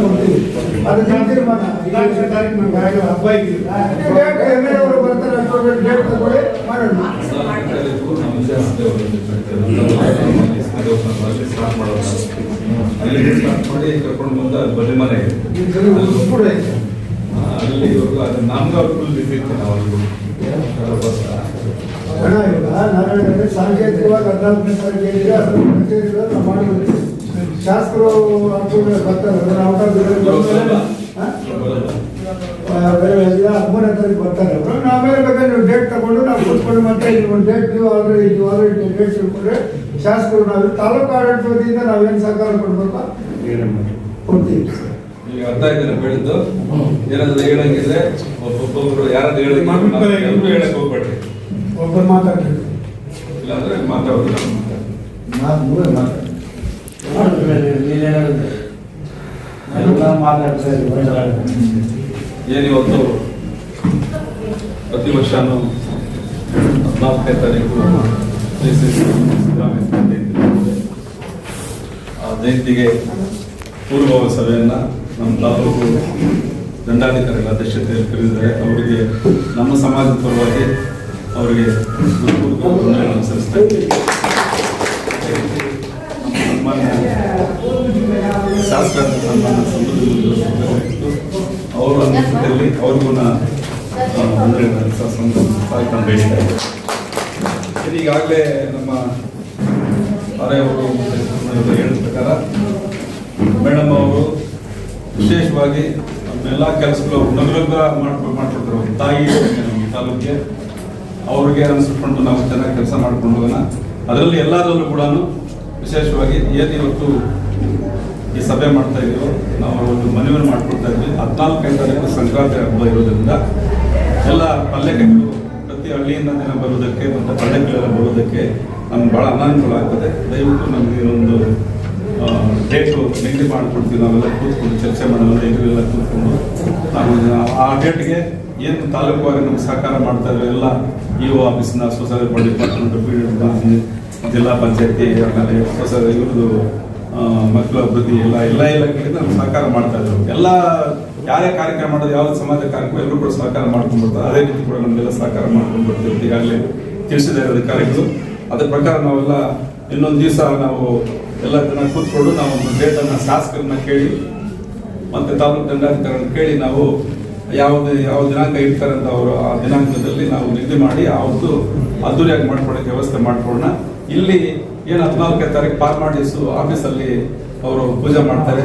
ಕೊಡ್ತೀವಿ ಅದು ನಿಮ್ಮ ತೀರ್ಮಾನ ಹದಿನಾಲ್ಕನೇ ತಾರೀಕು ನಮ್ಗೆ ಆಗ ಹಬ್ಬ ಇದೆ ಡೇಟ್ ಎಂ ಎಲ್ ಅವರು ಬರ್ತಾರೆ ಅಷ್ಟೊಂದು ಡೇಟ್ ತಗೊಳ್ಳಿ ಮಾಡೋಣ ಅಲ್ಲಿ ಸ್ಟಾರ್ಟ್ ಮಾಡಿ ಕರ್ಕೊಂಡು ಬಂದ ಅದು ಸಾಂಕೇತಿಕವಾಗಿ ಹದಿನಾಲ್ಕನೇ ತಾರೀಕು ಏನಿದೆ ಅದರ ಕಚೇರಿಗಳು ಮಾಡಿದ್ವಿ ಶಾಸಕರು ಅನುಕೂಲ ಬರ್ತಾರೆ. ಬೇರೆ ಹದಿಮೂರನೇ ತಾರೀಕು ಬರ್ತಾರೆ. ಅವರು ಆಮೇಲೆ ಬೇಕಾದ್ರೆ ನೀವು ಡೇಟ್ ತಗೊಂಡು ನಾವು ಕೂತ್ಕೊಂಡು ಮತ್ತೆ ಒಂದು ಡೇಟ್ ನೀವು ಆಲ್ರೆಡಿ ನೀವು ಆಲ್ರೆಡಿ ಡೇಟ್ ತಿಳ್ಕೊಂಡ್ರೆ ಶಾಸಕರು ನಾವು ತಾಲೂಕು ಆಡಳಿತ ವತಿಯಿಂದ ನಾವೇನು ಸಹಕಾರ ಕೊಡ್ಬೇಕು? ಕೊಡ್ತೀವಿ. ಈಗ ಅರ್ಥ ಏನಾದ್ರು ಹೇಳಂಗಿದ್ರೆ ಒಬ್ಬೊಬ್ಬರು ಯಾರಾದ್ರು ಹೇಳಕ್ ಹೋಗ್ಬೇಡ್ರಿ ಒಬ್ಬರು ಮಾತಾಡ್ತೀವಿ ಇಲ್ಲಾಂದ್ರೆ ಮಾತಾಡೋದು ಮಾತು ಮೂರೇ ಮಾತಾಡ್ತೀವಿ ಏನಿವತ್ತು ಪ್ರತಿ ವರ್ಷನೂ ಹದಿನಾಲ್ಕನೇ ತಾರೀಕು. ಆ ಜಯಂತಿಗೆ ಪೂರ್ವಭಾವಿ ಸಭೆಯನ್ನು ನಮ್ಮ ತಾಲೂಕು ದಂಡಾಧಿಕಾರಿಗಳ ಅಧ್ಯಕ್ಷತೆಯಲ್ಲಿ ಕರೆದಿದ್ದಾರೆ ಅವರಿಗೆ ನಮ್ಮ ಸಮಾಜದ ಪರವಾಗಿ ಅವರಿಗೆ ಸಲ್ಲಿಸ್ತಾ ಸನ್ಮಾನ್ಯ ಶಾಸಕರ ಸನ್ಮಾನ ಸಂದರ್ಭದಲ್ಲಿ ಅವರು ಅವ್ರಿಗೂ ಸಾಯ್ಕೊಂಡು ಬೇಡಿತಾ ಇದ್ದೆ ಈಗಾಗಲೇ ನಮ್ಮ ಅರೆಯವರು ಹೇಳಿದ ಪ್ರಕಾರ ಮೇಡಮ್ ಅವರು ವಿಶೇಷವಾಗಿ ಎಲ್ಲ ಕೆಲಸಗಳು ನಗರಗ ಮಾಡ್ಕೊಂಡು ಮಾಡ್ಕೊಡ್ತಾರೆ ಅವ್ರ ತಾಯಿ ನಮಗೆ ತಾಲೂಕಿಗೆ ಅವ್ರಿಗೆ ಅನಿಸ್ಕೊಂಡು ನಾವು ಚೆನ್ನಾಗಿ ಕೆಲಸ ಮಾಡ್ಕೊಂಡು ಹೋಗೋಣ. ಅದರಲ್ಲಿ ಎಲ್ಲದರಲ್ಲೂ ಕೂಡ ವಿಶೇಷವಾಗಿ ಏನು ಇವತ್ತು ಈ ಸಭೆ ಮಾಡ್ತಾ ಇದೀವೋ, ನಾವು ಒಂದು ಮನವಿಯನ್ನು ಮಾಡ್ಕೊಳ್ತಾ ಇದ್ವಿ. ಹದಿನಾಲ್ಕನೇ ತಾರೀಕು ಸಂಕ್ರಾಂತಿ ಹಬ್ಬ ಇರೋದ್ರಿಂದ ಎಲ್ಲ ಪಲ್ಯಗಳು ಪ್ರತಿ ಹಳ್ಳಿಯಿಂದ ಜನ ಬರೋದಕ್ಕೆ ಮತ್ತು ಪಲ್ಲೆಗಳೆಲ್ಲ ಬರೋದಕ್ಕೆ ನಮ್ಗೆ ಭಾಳ ಅನಾನುಕೂಲ ಆಗ್ತದೆ. ದಯವಿಟ್ಟು ನಮಗೆ ಒಂದು ಡೇಟು ನಿಗದಿ ಮಾಡಿಕೊಡ್ತೀವಿ. ನಾವೆಲ್ಲ ಕೂತ್ಕೊಂಡು ಚರ್ಚೆ ಮಾಡೋಣ ಇವರೆಲ್ಲ ಕೂತ್ಕೊಂಡು. ನಾವು ಆ ಡೇಟ್ಗೆ ಏನು ತಾಲೂಕುವಾಗಿ ನಮ್ಗೆ ಸಹಕಾರ ಮಾಡ್ತಾ ಇರೋ ಎಲ್ಲ ಇ ಓ ಆಫೀಸ್ನ ಸೊಸೈಟಿ ಡಿಪಾರ್ಟ್ಮೆಂಟ್ ಪಿ ಜಿಲ್ಲಾ ಪಂಚಾಯತಿ, ಆಮೇಲೆ ಹೊಸ ಇವ್ರದ್ದು ಮಕ್ಕಳ ಅಭಿವೃದ್ಧಿ ಎಲ್ಲ ಎಲ್ಲ ಇಲಾಖೆಗಳಿಂದ ಸಹಕಾರ ಮಾಡ್ತಾ ಇದ್ರು ಎಲ್ಲ ಯಾರೇ ಕಾರ್ಯಕ್ರಮ ಮಾಡೋದು ಯಾವ ಸಮಾಜ ಕಾರ್ಯಕ್ರಮ, ಎಲ್ಲರೂ ಕೂಡ ಸಹಕಾರ ಮಾಡ್ಕೊಂಡು ಬರ್ತಾರೆ. ಅದೇ ರೀತಿ ಕೂಡ ನಮಗೆಲ್ಲ ಸಹಕಾರ ಮಾಡ್ಕೊಂಡು ಬರ್ತೀವಿ. ಈಗಾಗಲೇ ತಿಳಿಸಿದ್ದಾರೆ ಅಧಿಕಾರಿಗಳು. ಅದ್ರ ಪ್ರಕಾರ ನಾವೆಲ್ಲ ಇನ್ನೊಂದು ದಿವಸ ನಾವು ಎಲ್ಲ ಜನ ಕೂತ್ಕೊಂಡು ನಾವು ಒಂದು ಡೇಟನ್ನು ಶಾಸಕರನ್ನ ಕೇಳಿ, ಮತ್ತೆ ತಾಲೂಕು ದಂಡಾಧಿಕಾರಿಗಳನ್ನ ಕೇಳಿ ನಾವು ಯಾವ್ದು ಯಾವ ದಿನಾಂಕ ಇರ್ತಾರೆ ಅಂತ ಅವರು ಆ ದಿನಾಂಕದಲ್ಲಿ ನಾವು ನಿಗದಿ ಮಾಡಿ, ಅವತ್ತು ಅದ್ದೂರಿಯಾಗಿ ಮಾಡ್ಕೊಳ್ಳೋಕೆ ವ್ಯವಸ್ಥೆ ಮಾಡ್ಕೊಳ್ಳೋಣ. ಇಲ್ಲಿ ಏನು ಹದಿನಾಲ್ಕನೇ ತಾರೀಕು ಪಾರ್ಮಾಡಿಸು ಆಫೀಸಲ್ಲಿ ಅವರು ಪೂಜೆ ಮಾಡ್ತಾರೆ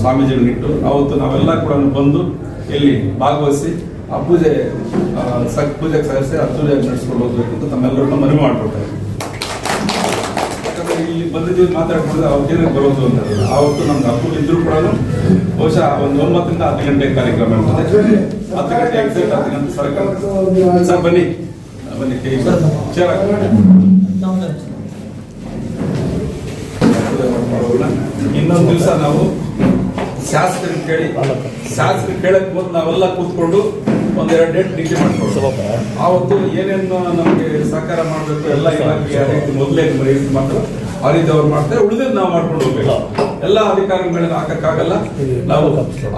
ಸ್ವಾಮೀಜಿಗಳನ್ನಿಟ್ಟು ಅವತ್ತು ನಾವೆಲ್ಲ ಕೂಡ ಬಂದು ಇಲ್ಲಿ ಭಾಗವಹಿಸಿ ಆ ಪೂಜೆ ಸಕ್ ಪೂಜೆಗೆ ಸಹರಿಸಿ ಅದ್ದೂರಿಯಾಗಿ ನಡೆಸ್ಕೊಂಡು ಹೋಗ್ಬೇಕು ಅಂತ ತಮ್ಮೆಲ್ಲರನ್ನ ಮನವಿ ಮಾಡ್ಕೊಡ್ತಾರೆ. ಯಾಕಂದ್ರೆ ಇಲ್ಲಿ ಬಂದಿದ್ದೀವಿ ಮಾತಾಡ್ಕೊಂಡ್ರೆ ಅವ್ರಿಗೆ ಏನಕ್ಕೆ ಬರೋದು ಅಂತ ಆವತ್ತು ನಮ್ಗೆ ಅಪ್ಪು ಇದ್ರು ಕೂಡ ಬಹುಶಃ ಒಂದು ಒಂಬತ್ತರಿಂದ ಹತ್ತು ಗಂಟೆ ಕಾರ್ಯಕ್ರಮ ಇರ್ತದೆ. ಹತ್ತು ಗಂಟೆ ಎಕ್ಸಾಕ್ಟ್ ಹತ್ತು ಗಂಟೆ ಸರ್, ಬನ್ನಿ. ಬನ್ನಿ ಚೇರ್ ಇನ್ನೊಂದು ದಿವಸ ನಾವು ಶಾಸಕರಿಗೆ ಕೇಳಿ, ಶಾಸಕರಿಗೆ ಕೇಳಕ್ ಬಂದು ನಾವೆಲ್ಲ ಕೂತ್ಕೊಂಡು ಒಂದೆರಡು ಡೇಟ್ ನಿಗದಿ ಮಾಡ್ಕೊಳ್ತೀವಿ ಆವತ್ತು ಏನೇನು ನಮಗೆ ಸಹಕಾರ ಮಾಡಬೇಕು, ಎಲ್ಲ ರೀತಿ ಮೊದಲೇ ಇದು ಮಾಡ್ತಾರೆ. ಆ ರೀತಿ ಅವ್ರು ಮಾಡ್ತಾರೆ. ಉಳಿದ್ರೆ ನಾವು ಮಾಡ್ಕೊಂಡು ಹೋಗ್ಬೇಕು. ಎಲ್ಲ ಅಧಿಕಾರಿಗಳನ್ನ ಹಾಕಕ್ಕಾಗಲ್ಲ. ನಾವು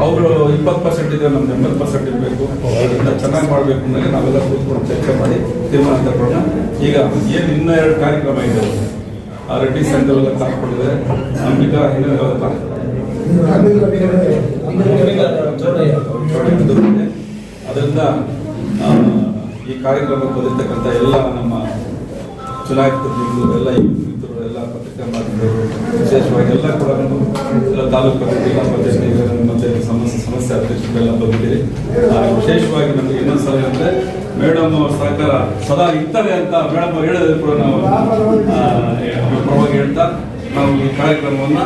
ಅವರು ಇಪ್ಪತ್ತು ಪರ್ಸೆಂಟ್ ಇದೆ, ನಮ್ದು ಎಂಬತ್ತು ಪರ್ಸೆಂಟ್ ಇರಬೇಕು. ಚೆನ್ನಾಗಿ ಮಾಡಬೇಕು ಅಂದ್ರೆ ನಾವೆಲ್ಲ ಕೂತ್ಕೊಂಡು ಚರ್ಚೆ ಮಾಡಿ ತೀರ್ಮಾನ ತಗೊಳ್ಳೋಣ ಈಗ ಏನು ಇನ್ನೂ ಎರಡು ಕಾರ್ಯಕ್ರಮ ಇದೆ. ರೆಡ್ಡಿ ಸೆಂಟರ್ ಎಲ್ಲ ಅಂಬಿಕಾ ಅದರಿಂದ ಈ ಕಾರ್ಯಕ್ರಮಕ್ಕೆ ಬಂದಿರ್ತಕ್ಕಂಥ ಎಲ್ಲ ನಮ್ಮ ಚುನಾಯಿತ ಪ್ರತಿನಿಧಿಗಳು ಎಲ್ಲ ಮಿತ್ರರು, ಎಲ್ಲ ಪತ್ರಿಕಾ ಮಾಧ್ಯಮದವರು ವಿಶೇಷವಾಗಿ ಎಲ್ಲ ಕೂಡ ಎಲ್ಲ ತಾಲೂಕು ಜಿಲ್ಲಾ ಪಂಚಾಯತ್ ಮತ್ತೆ ಸಮಸ್ಯೆ ಸಮಸ್ಯೆ ಅಧ್ಯಕ್ಷರೆಲ್ಲ ಬಂದಿದ್ದೀರಿ. ವಿಶೇಷವಾಗಿ ನಮಗೆ ಇನ್ನೊಂದು ಸಲ ಅಂದ್ರೆ ಮೇಡಮ್ ಅವರ ಸಹಕಾರ ಸದಾ ಇರ್ತಾರೆ ಅಂತ ಮೇಡಮ್ ಅವ್ರು ಹೇಳಿದ್ರು ಕೂಡ ನಾವು ನಾವು ಈ ಕಾರ್ಯಕ್ರಮವನ್ನು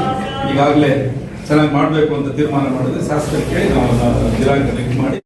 ಈಗಾಗಲೇ ಚೆನ್ನಾಗಿ ಮಾಡಬೇಕು ಅಂತ ತೀರ್ಮಾನ ಮಾಡಿದ್ರೆ ಶಾಸಕರಿಗೆ ನಾವು ದಿನಾಂಕ ಮಾಡಿ